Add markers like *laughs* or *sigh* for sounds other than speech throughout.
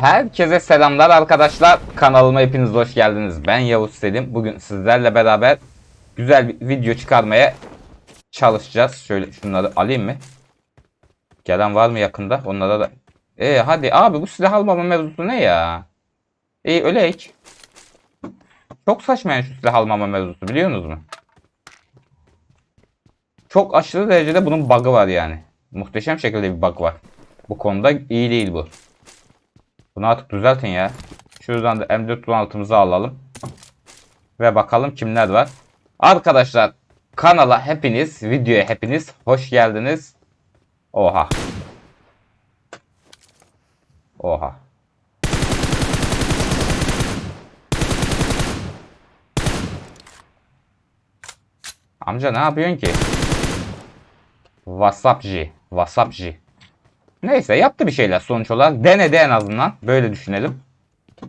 Herkese selamlar arkadaşlar. Kanalıma hepiniz hoş geldiniz. Ben Yavuz Selim. Bugün sizlerle beraber güzel bir video çıkarmaya çalışacağız. Şöyle şunları alayım mı? Gelen var mı yakında? Onlara da... Ee hadi abi bu silah almama mevzusu ne ya? İyi ölek. Çok saçma yani şu silah almama mevzusu biliyorsunuz mu? Çok aşırı derecede bunun bug'ı var yani. Muhteşem şekilde bir bug var. Bu konuda iyi değil bu. Bunu artık düzeltin ya. Şuradan da M416'mızı alalım. Ve bakalım kimler var. Arkadaşlar kanala hepiniz, videoya hepiniz hoş geldiniz. Oha. Oha. Amca ne yapıyorsun ki? WhatsApp'cı. WhatsApp'cı. Neyse yaptı bir şeyler sonuç olarak. Denedi en azından. Böyle düşünelim.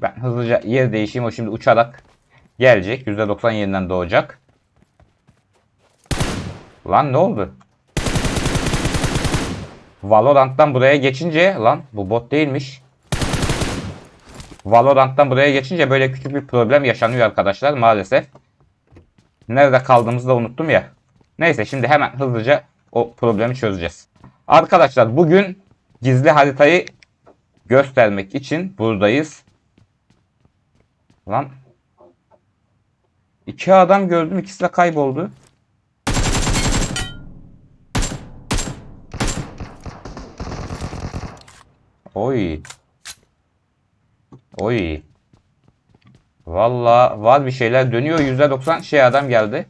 Ben hızlıca yer değişeyim. O şimdi uçarak gelecek. %90 yeniden doğacak. Lan ne oldu? Valorant'tan buraya geçince lan bu bot değilmiş. Valorant'tan buraya geçince böyle küçük bir problem yaşanıyor arkadaşlar maalesef. Nerede kaldığımızı da unuttum ya. Neyse şimdi hemen hızlıca o problemi çözeceğiz. Arkadaşlar bugün gizli haritayı göstermek için buradayız. Lan. İki adam gördüm ikisi de kayboldu. Oy. Oy. Valla var bir şeyler dönüyor. %90 şey adam geldi.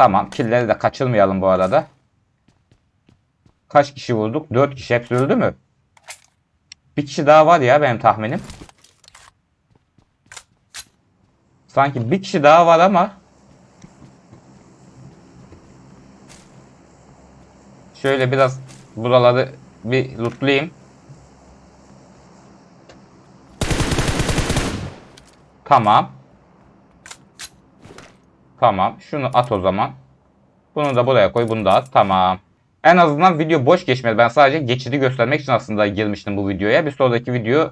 Tamam. Killeri de kaçırmayalım bu arada. Kaç kişi vurduk? 4 kişi. Hepsi öldü mü? Bir kişi daha var ya benim tahminim. Sanki bir kişi daha var ama Şöyle biraz buraları bir lootlayayım. Tamam. Tamam. Şunu at o zaman. Bunu da buraya koy. Bunu da at. Tamam. En azından video boş geçmedi. Ben sadece geçidi göstermek için aslında girmiştim bu videoya. Bir sonraki video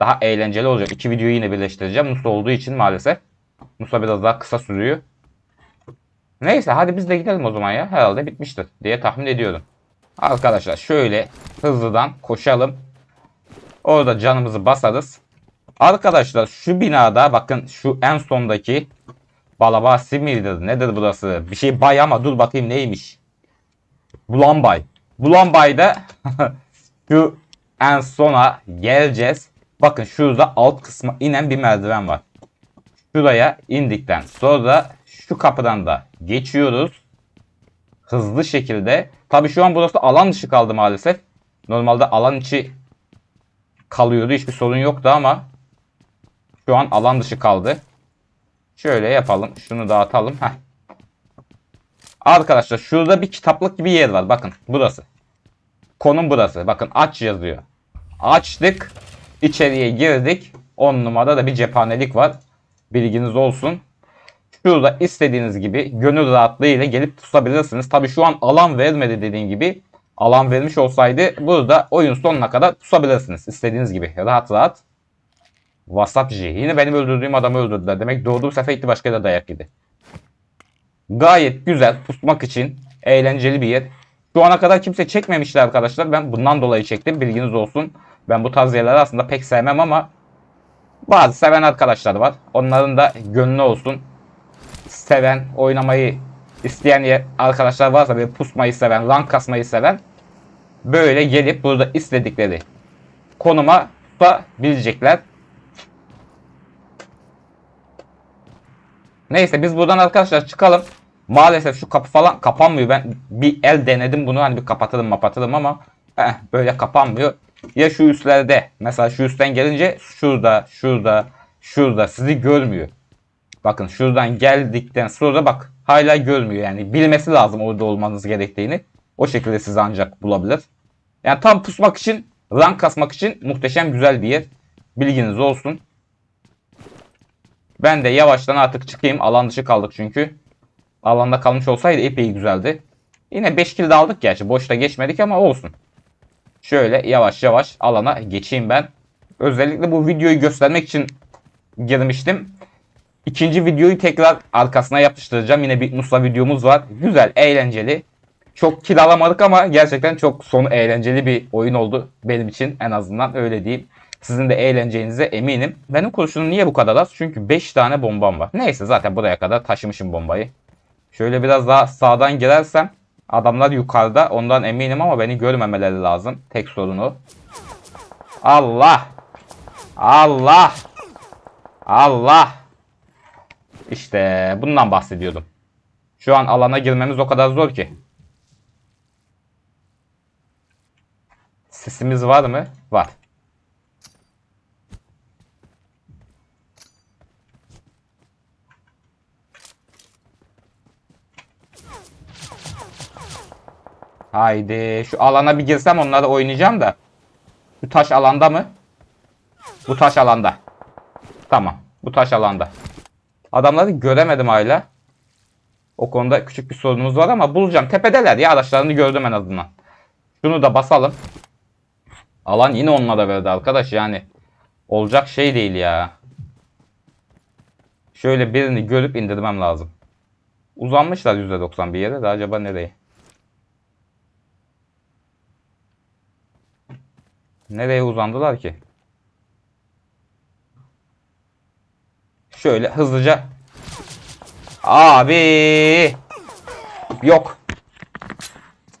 daha eğlenceli olacak. İki videoyu yine birleştireceğim. Musa olduğu için maalesef. Musa biraz daha kısa sürüyor. Neyse hadi biz de gidelim o zaman ya. Herhalde bitmiştir diye tahmin ediyorum. Arkadaşlar şöyle hızlıdan koşalım. Orada canımızı basarız. Arkadaşlar şu binada bakın şu en sondaki Balabasi midir? Nedir burası? Bir şey bay ama dur bakayım neymiş. Bulambay. Bulambay'da *laughs* şu en sona geleceğiz. Bakın şurada alt kısma inen bir merdiven var. Şuraya indikten sonra şu kapıdan da geçiyoruz. Hızlı şekilde. Tabi şu an burası alan dışı kaldı maalesef. Normalde alan içi kalıyordu. Hiçbir sorun yoktu ama şu an alan dışı kaldı. Şöyle yapalım. Şunu dağıtalım. Heh. Arkadaşlar şurada bir kitaplık gibi yer var. Bakın burası. Konum burası. Bakın aç yazıyor. Açtık. İçeriye girdik. 10 numarada da bir cephanelik var. Bilginiz olsun. Şurada istediğiniz gibi gönül rahatlığıyla gelip pusabilirsiniz. Tabi şu an alan vermedi dediğim gibi. Alan vermiş olsaydı burada oyun sonuna kadar pusabilirsiniz. istediğiniz gibi rahat rahat. WhatsApp'cı. Yine benim öldürdüğüm adamı öldürdüler. Demek doğduğum sefer gitti başka da dayak yedi. Gayet güzel pusmak için eğlenceli bir yer. Şu ana kadar kimse çekmemişti arkadaşlar. Ben bundan dolayı çektim. Bilginiz olsun. Ben bu tarz yerleri aslında pek sevmem ama bazı seven arkadaşlar var. Onların da gönlü olsun seven, oynamayı isteyen yer- arkadaşlar varsa böyle pusmayı seven, rank kasmayı seven böyle gelip burada istedikleri konuma tutabilecekler. Neyse biz buradan arkadaşlar çıkalım. Maalesef şu kapı falan kapanmıyor. Ben bir el denedim bunu hani bir kapatırım kapatırım ama eh, böyle kapanmıyor. Ya şu üstlerde mesela şu üstten gelince şurada şurada şurada sizi görmüyor. Bakın şuradan geldikten sonra bak hala görmüyor yani bilmesi lazım orada olmanız gerektiğini. O şekilde sizi ancak bulabilir. Yani tam pusmak için rank kasmak için muhteşem güzel bir yer. Bilginiz olsun. Ben de yavaştan artık çıkayım. Alan dışı kaldık çünkü. Alanda kalmış olsaydı epey güzeldi. Yine 5 kill de aldık gerçi. Boşta geçmedik ama olsun. Şöyle yavaş yavaş alana geçeyim ben. Özellikle bu videoyu göstermek için girmiştim. İkinci videoyu tekrar arkasına yapıştıracağım. Yine bir Musa videomuz var. Güzel, eğlenceli. Çok kill alamadık ama gerçekten çok sonu eğlenceli bir oyun oldu. Benim için en azından öyle diyeyim. Sizin de eğleneceğinize eminim. Benim kurşunum niye bu kadar az? Çünkü 5 tane bombam var. Neyse zaten buraya kadar taşımışım bombayı. Şöyle biraz daha sağdan girersem adamlar yukarıda ondan eminim ama beni görmemeleri lazım. Tek sorunu. Allah! Allah! Allah! İşte bundan bahsediyordum. Şu an alana girmemiz o kadar zor ki. Sesimiz var mı? Var. Haydi şu alana bir girsem onları oynayacağım da. Bu taş alanda mı? Bu taş alanda. Tamam. Bu taş alanda. Adamları göremedim hala. O konuda küçük bir sorunumuz var ama bulacağım. Tepedeler ya araçlarını gördüm en azından. Şunu da basalım. Alan yine onlara verdi arkadaş yani. Olacak şey değil ya. Şöyle birini görüp indirmem lazım. Uzanmışlar %90 bir yere de acaba nereye? Nereye uzandılar ki? Şöyle hızlıca. Abi. Yok.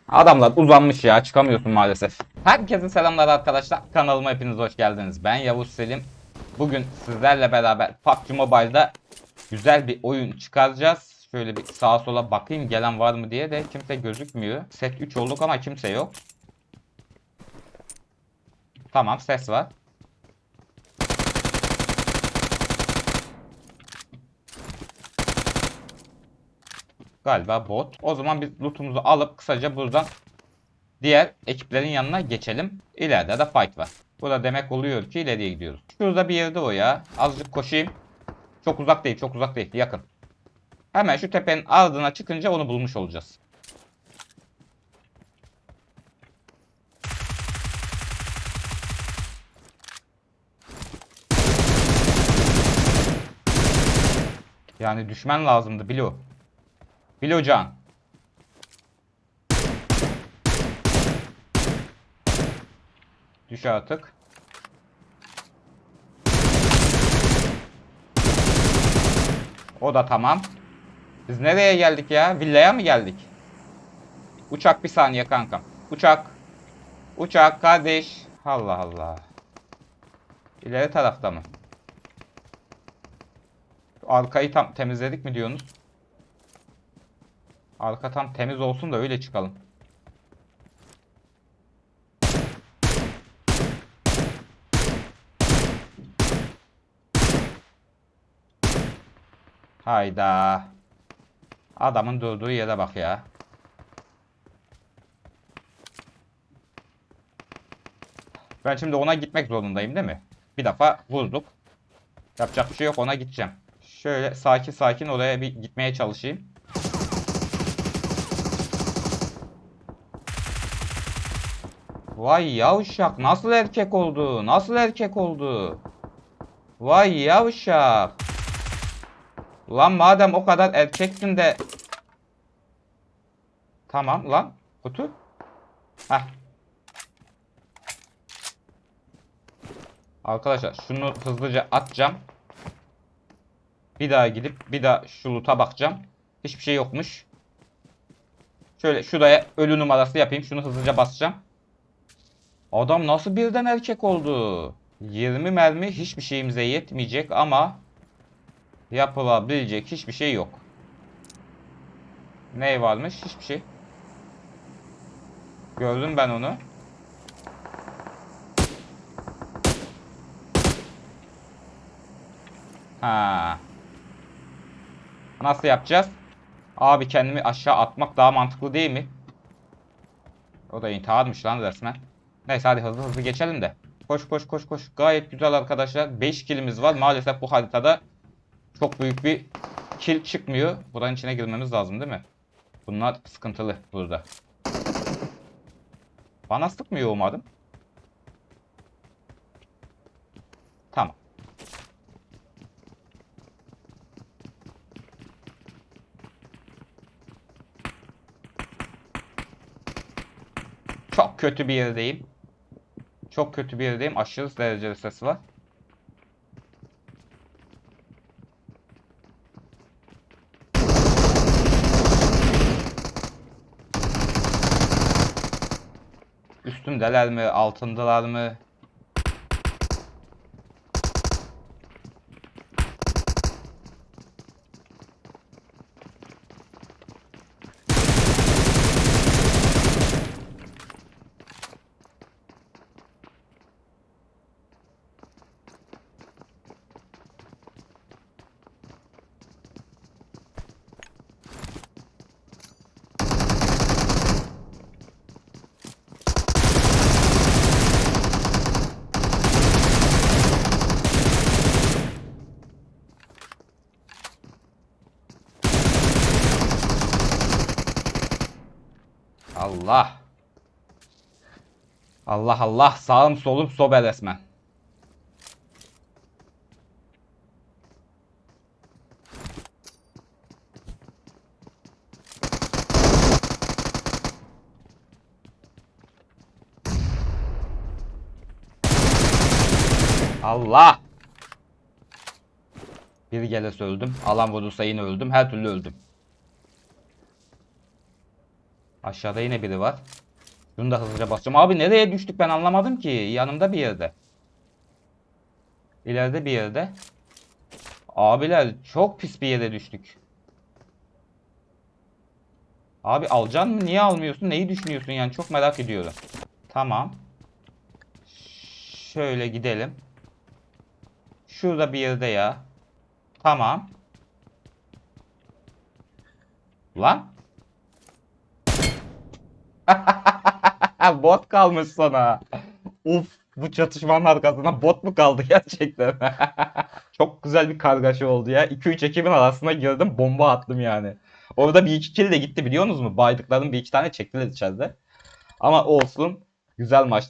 Adamlar uzanmış ya. Çıkamıyorsun maalesef. Herkese selamlar arkadaşlar. Kanalıma hepiniz hoş geldiniz. Ben Yavuz Selim. Bugün sizlerle beraber PUBG Mobile'da güzel bir oyun çıkaracağız. Şöyle bir sağa sola bakayım gelen var mı diye de kimse gözükmüyor. Set 3 olduk ama kimse yok. Tamam ses var. Galiba bot. O zaman biz lootumuzu alıp kısaca buradan diğer ekiplerin yanına geçelim. İleride de fight var. Bu da demek oluyor ki ileriye gidiyoruz. Şurada bir yerde o ya. Azıcık koşayım. Çok uzak değil, çok uzak değil. Yakın. Hemen şu tepenin ardına çıkınca onu bulmuş olacağız. Yani düşmen lazımdı Bilo. Bilo can. Düş artık. O da tamam. Biz nereye geldik ya? Villaya mı geldik? Uçak bir saniye kankam. Uçak. Uçak kardeş. Allah Allah. İleri tarafta mı? Arkayı tam temizledik mi diyorsunuz? Arka tam temiz olsun da öyle çıkalım. Hayda. Adamın durduğu yere bak ya. Ben şimdi ona gitmek zorundayım değil mi? Bir defa vurduk. Yapacak bir şey yok ona gideceğim. Şöyle sakin sakin oraya bir gitmeye çalışayım. Vay yavşak nasıl erkek oldu? Nasıl erkek oldu? Vay yavşak. Lan madem o kadar erkeksin de Tamam lan kutu. Heh. Arkadaşlar şunu hızlıca atacağım. Bir daha gidip bir daha şu loot'a bakacağım. Hiçbir şey yokmuş. Şöyle şuraya ölü numarası yapayım. Şunu hızlıca basacağım. Adam nasıl birden erkek oldu? 20 mermi hiçbir şeyimize yetmeyecek ama yapılabilecek hiçbir şey yok. Ne varmış? Hiçbir şey. Gördüm ben onu. Ha. Nasıl yapacağız? Abi kendimi aşağı atmak daha mantıklı değil mi? O da intiharmış lan resmen. Neyse hadi hızlı hızlı geçelim de. Koş koş koş koş. Gayet güzel arkadaşlar. 5 kilimiz var. Maalesef bu haritada çok büyük bir kill çıkmıyor. Buranın içine girmemiz lazım değil mi? Bunlar sıkıntılı burada. Bana sıkmıyor umarım. Tamam. Çok kötü bir yerdeyim. Çok kötü bir yerdeyim. Aşırı derecede ses var. Üstümdeler mi? Altındalar mı? Allah. Allah Allah. Sağım solum sobe resmen. Allah. Bir gelesi öldüm. Alan vurursa yine öldüm. Her türlü öldüm. Aşağıda yine biri var. Şunu da hızlıca basacağım. Abi nereye düştük ben anlamadım ki. Yanımda bir yerde. İleride bir yerde. Abiler çok pis bir yere düştük. Abi alacaksın mı? Niye almıyorsun? Neyi düşünüyorsun yani? Çok merak ediyorum. Tamam. Şöyle gidelim. Şurada bir yerde ya. Tamam. Lan. *laughs* bot kalmış sana. Uf bu çatışmanın arkasında bot mu kaldı *laughs* gerçekten? *laughs* Çok güzel bir kargaşa oldu ya. 2-3 ekibin arasına girdim bomba attım yani. Orada bir iki kill de gitti biliyorsunuz mu? Baydıkların bir iki tane çektiler içeride. Ama olsun. Güzel maçtı.